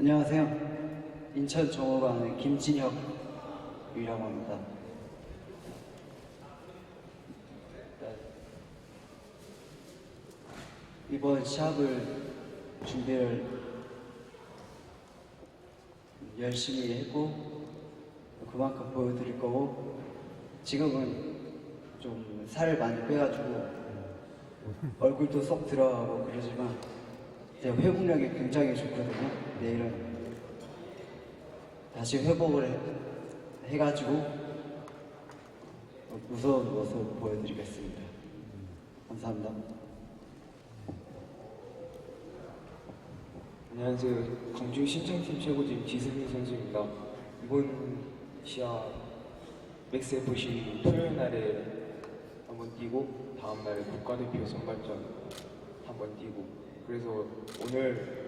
안녕하세요. 인천 정호반의 김진혁이라고 합니다. 네. 이번 시합을 준비를 열심히 했고 그만큼 보여드릴 거고 지금은 좀 살을 많이 빼가지고 얼굴도 쏙 들어가고 그러지만 이제 회복력이 굉장히 좋거든요. 내일은 다시 회복을 해, 해가지고 무서운 모습 보여드리겠습니다. 감사합니다. 안녕하세요. 광주 신청팀 최고진 기승희 선수입니다. 이번 시합 맥스 FC 토요일 날에 한번 뛰고 다음 날에 국가대표 선발전 한번 뛰고 그래서 오늘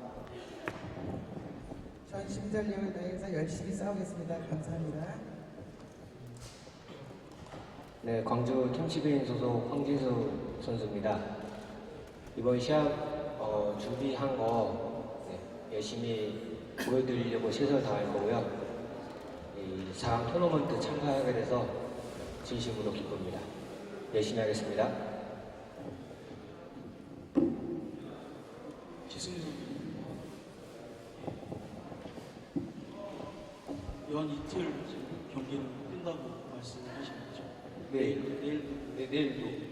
전 심전력을 다해서 열심히 싸우겠습니다. 감사합니다. 네, 광주 템치베인 소속 황진수 선수입니다. 이번 시합 어, 준비한 거 네, 열심히 보여드리려고 최선을 다할 거고요. 이 4강 토너먼트 참가하게 돼서 진심으로 기쁩니다. 열심히 하겠습니다. 기승 선수 연 이틀 지금 경기를 뛴다고 말씀하신 거죠? 내일. 내일도 네, 내일도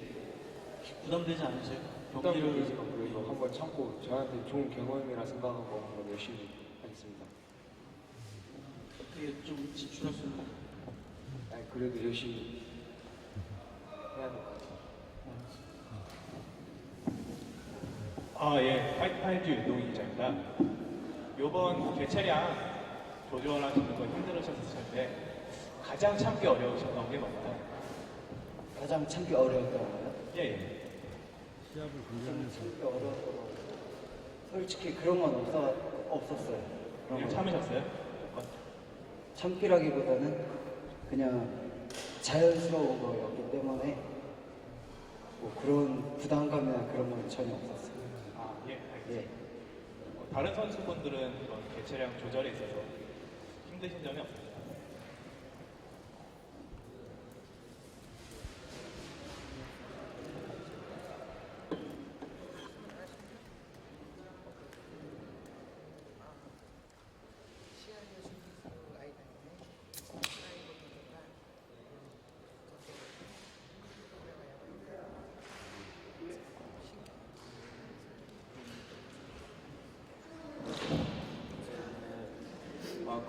부담되지 않으세요? 부담이 되지만 그래도 한번 참고 저한테 좋은 경험이라 생각하고 한번 열심히 하겠습니다. 어떻게 좀 지출할 수 있나요? 아니, 그래도 열심히 해야 될 것 같아요. 아, 예. 파이파이즈 유동 기자입니다. 요번 개체량 조절하시는 거 힘들으셨을 텐데, 가장 참기 어려우셨던 게 뭔가요? 가장 참기 어려웠던 거요? 예, 예. 참기 어려웠던 거. 솔직히 그런 건 없어, 없었어요. 그런 건. 참으셨어요? 참기라기보다는 그냥 자연스러운 거였기 때문에 뭐 그런 부담감이나 그런 건 전혀 없었어요. 아, 예. 알겠습니다. 예. 어, 다른 선수분들은 이런 개체량 조절에 있어서 힘드신 점이 없습니 今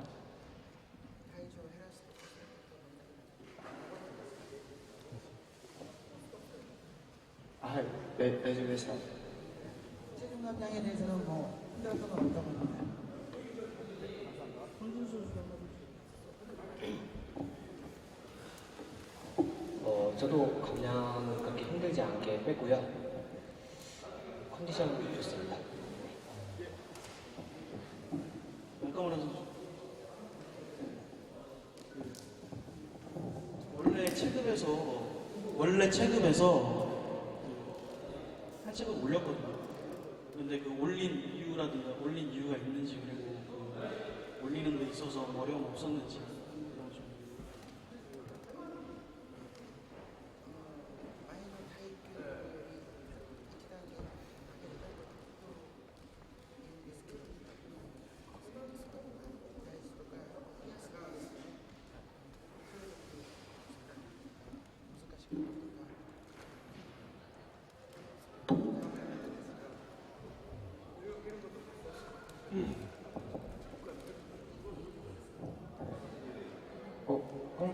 매, 매집에서 최근 감량에 대해서는 뭐 힘들었던 건 없다고 합니다. 어, 저도 감량 그렇게 힘들지 않게 뺐고요. 컨디션 좋습니다. 잠깐만 해주세요. 원래 체급에서 원래 체급에서 살짝은 올렸거든요. 근데 그 올린 이유라든가 올린 이유가 있는지 그리고 그 올리는 데 있어서 어려움 없었는지 그런 좀 음.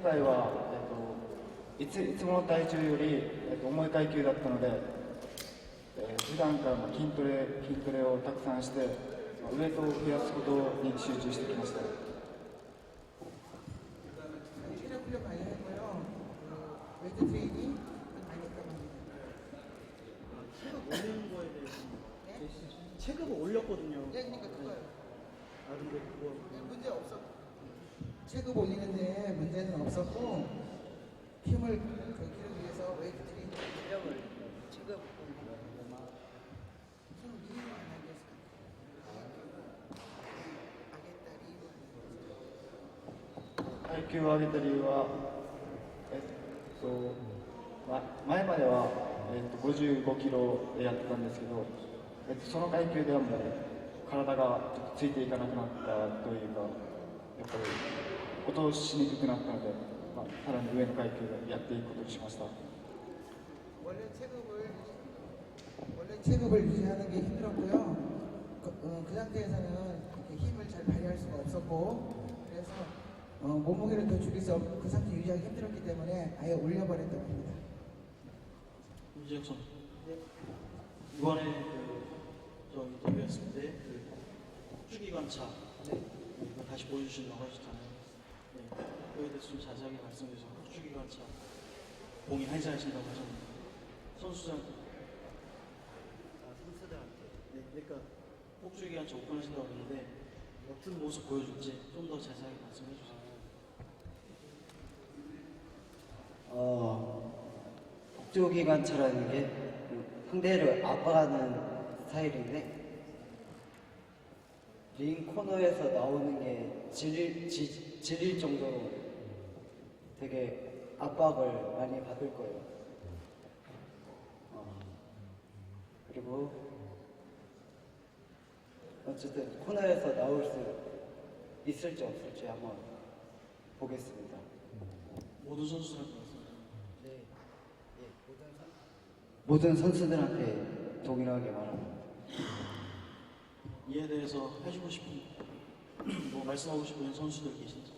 回は、えっと、いついつもの体重より、えっと、重い階級だったので、えー普段からも筋トレ筋トレをたくさんしてまウエイトを増やすことに集中してきました。 없었고 힘을 걷기 위해서 웨이트 트레이닝 체력을 체급 힘 미니멈 안 하겠습니다. 階級を上げた理由は、えっとま、前までは、えっと、55キロでやってたんですけど、えっと、その階級ではもう体がついていかなくなったというかやっぱり 落としにくくなったので、まあ、さらに上の階級でやっていくことにしました。 원래 체급을 원래 체급을 유지하는 게 힘들었고요. 그, 어, 그 상태에서는 이렇게 힘을 잘 발휘할 수가 없었고 그래서 어, 몸무게를 더 줄일 수 없, 그 상태 유지하기 힘들었기 때문에 아예 올려버렸다고 합니다. 유지혁 선수. 이번에 그, 저 인터뷰했을 때그 축기관차 이거 다시 보여주신다고 하셨잖아요. 네, 그거에 대해서 좀 자세하게 말씀해 주세요. 축기관차 공이 한시하신다고 하셨는데 선수장 아 선수들한테 네, 그러니까 폭주기관차 오픈하신다고 했는데 어떤 모습 보여줄지 좀 더 자세하게 말씀해 주세요. 어, 복조기관차라는 게 상대를 압박하는 스타일인데 링 코너에서 나오는 게 질릴, 지, 질릴 정도로 되게 압박을 많이 받을 거예요. 어, 그리고 어쨌든 코너에서 나올 수 있을지 없을지 한번 보겠습니다. 모든 선수들한테 네, 모든 선수들한테 동일하게 말합니다. 이에 대해서 해주고 싶은 뭐 말씀하고 싶은 선수들 계신지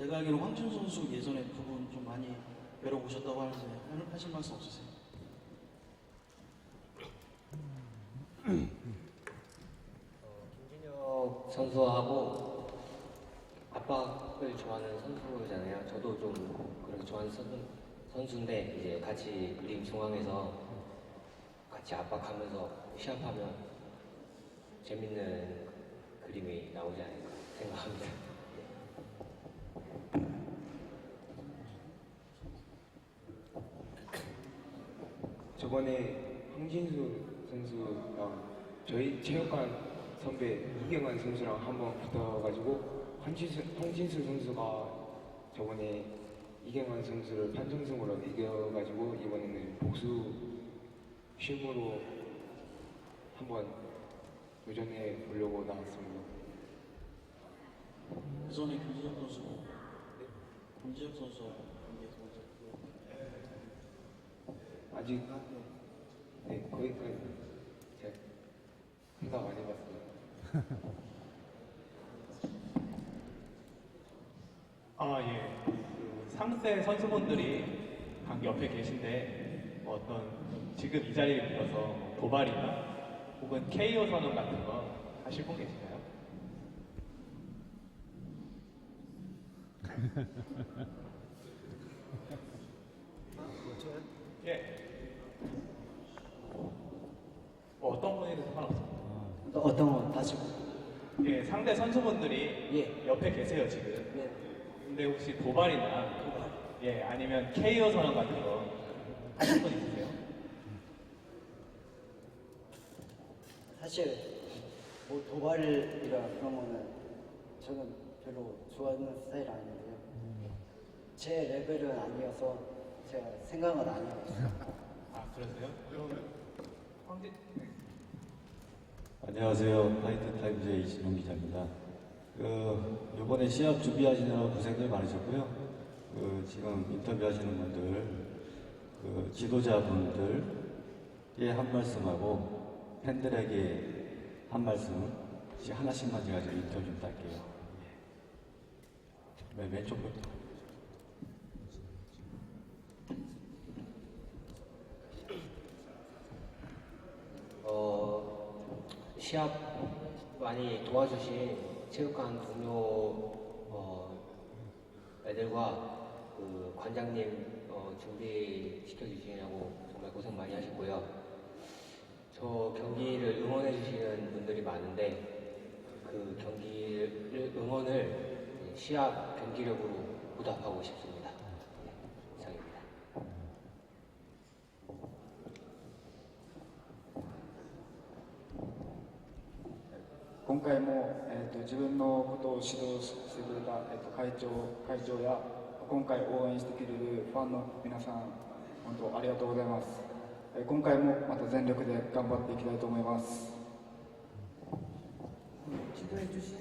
제가 알기로 황준 선수 예전에 두분좀 많이 뵈러 오셨다고 하는데 하- 하실 말씀 없으세요? 김진혁 선수하고 압박을 좋아하는 선수잖아요. 저도 좀 그런 좋아하는 선수, 선수인데 이제 같이 링 중앙에서 같이 압박하면서 시합하면 재밌는 그림이 나오지 않을까 생각합니다. 저번에 황진수 선수랑 저희 체육관 선배 이경환 선수랑 한번 붙어가지고 황진수, 황진수 선수가 저번에 이경환 선수를 판정승으로 이겨가지고 이번에는 복수 쉼으로 한번 도전해 보려고 나왔습니다. 그 전에 김진혁 선수 김진혁 선수와 경기에서 먼저 아직 네 거기까지 제가 생각 안 해봤어요. 아 예. 그 상세 선수분들이 각 옆에 계신데 뭐 어떤 지금 이 자리에 불러서 뭐 도발이나 혹은 KO 선언 같은 거 하실 분 계신가요? 예. 뭐 어떤 분이든 상관없습니다. 또 어떤 건 다시 예, 상대 선수분들이 예. 옆에 계세요 지금. 네. 근데 혹시 도발이나 예 아니면 KO 선언 같은 거 하실 분 있으세요? 사실 뭐 도발이라 그런 거는 저는 별로 좋아하는 스타일 아닌데요. 제 레벨은 아니어서 제가 생각은 안 하고 있어요. 아 그러세요? 황진 안녕하세요. 파이트 타임즈의 이진용 기자입니다. 그 이번에 시합 준비하시느라 고생들 많으셨고요. 그 지금 인터뷰하시는 분들, 그 지도자분들에 한 말씀하고 팬들에게 한 말씀씩 하나씩만 제가 좀 인터뷰 좀 할게요. 네, 왼쪽부터. 어, 시합 많이 도와주신 체육관 동료 어, 애들과 그 관장님 어, 준비시켜 주시느라고 정말 고생 많이 하셨고요. 저 경기를 응원해 주시는 분들이 많은데 그 경기를 응원을 시합 경기력으로 보답하고 싶습니다. 今回も、えー、と自分のことを指導してくれた、えー、と会長会長や今回応援してくれるファンの皆さん本当ありがとうございます、えー今回もまた全力で頑張っていきたいと思います 지도해 주신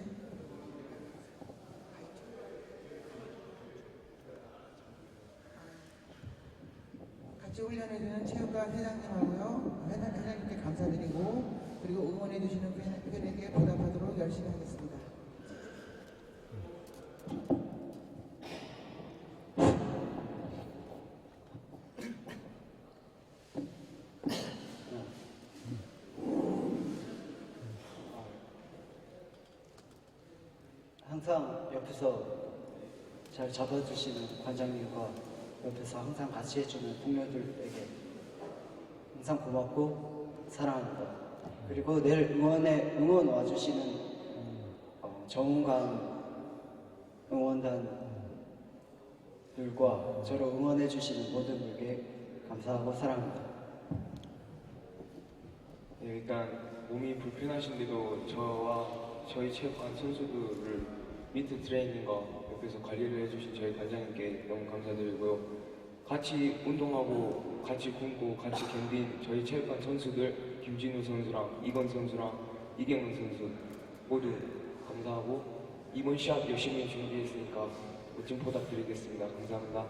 같이 훈련해주는 체육관 회장님하고요 회장, 회장님께 감사드리고 그리고 응원해 주시는 팬, 팬에게 보답하도록 열심히 하겠습니다. 항상 옆에서 잘 잡아주시는 관장님과 옆에서 항상 같이 해주는 동료들에게 항상 고맙고 사랑합니다. 그리고 내일 응원에 응원 와주시는 어, 정은관 응원단들과 저를 응원해주시는 모든 분에게 감사하고 사랑합니다. 네, 일단 몸이 불편하신데도 저와 저희 체육관 선수들을 미트 트레이닝과 옆에서 관리를 해주신 저희 관장님께 너무 감사드리고요. 같이 운동하고 같이 굶고 같이 견딘 저희 체육관 선수들 김진우 선수랑 이건 선수랑 이경은 선수 모두 감사하고 이번 시합 열심히 준비했으니까 멋진 보답 드리겠습니다. 감사합니다.